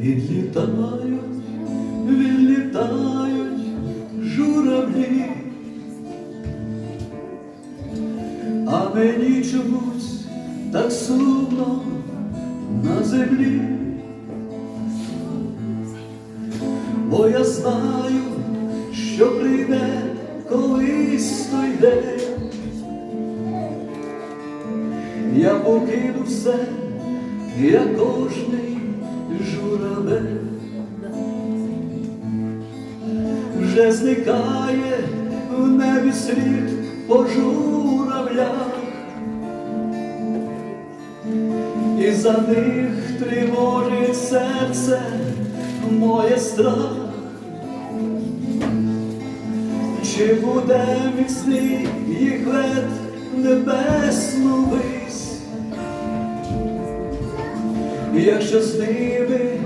відлітають, відлітають журавлі, а мені чомусь так сумно на землі, бо я знаю, що прийде колись той день. Я покину все, як кожний Вже зникає в небі слід по журавлях, і за них тривожить серце моє страх. Чи буде міцний їх лед небесну вись, якщо з ними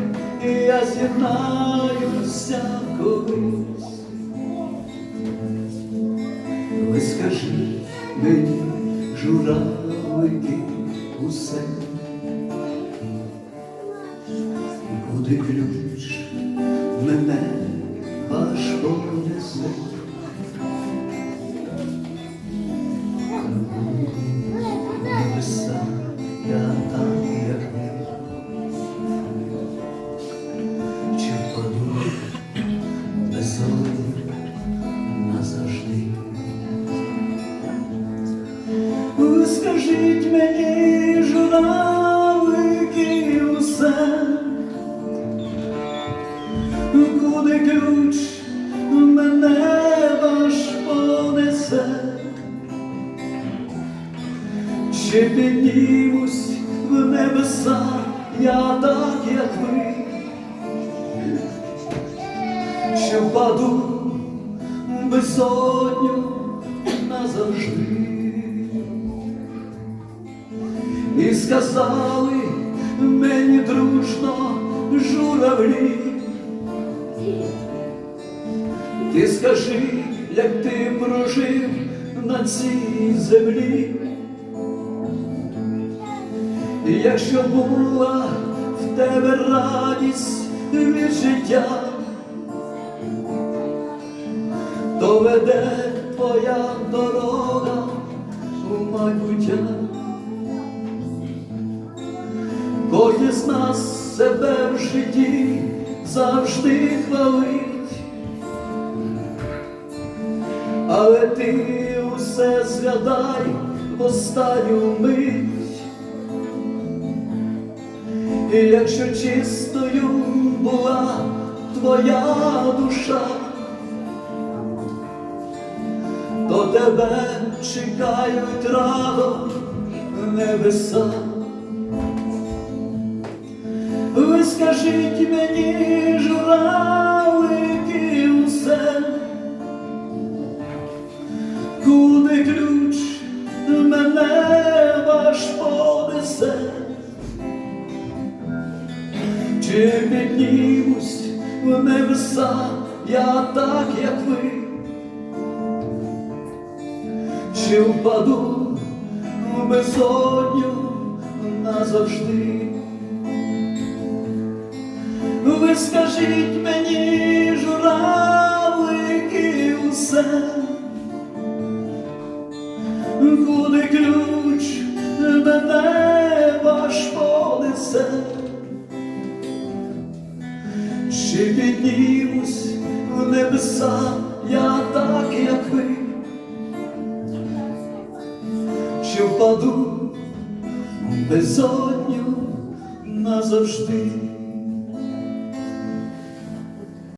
я з'єднаюся колись, куди ключ мене ваш понесе. Небеса, я як ви. Чи впаду безодні назавжди? Скажіть мені, журавлики, усе, Чи піднімусь в небеса, я так, як ви, чи впаду безодню назавжди. І сказали мені дружно журавлі, ти скажи, як ти прожив на цій землі. І якщо була в тебе радість від життя, то веде твоя дорога у майбуття. Кожен з нас себе в житті завжди хвалить, але ти усе згадай в останню мить. І якщо чистою була твоя душа, то тебе чекають радо небеса. Ви скажіть мені, журавлики, усе, Чи піднімусь в небеса, я так, як ви, чи впаду в безодню назавжди. Ви скажіть мені, журавлики, усе, куди ключ мене ваш понесе. Піднімусь в небеса, я так, як ви, чи впаду безодню назавжди.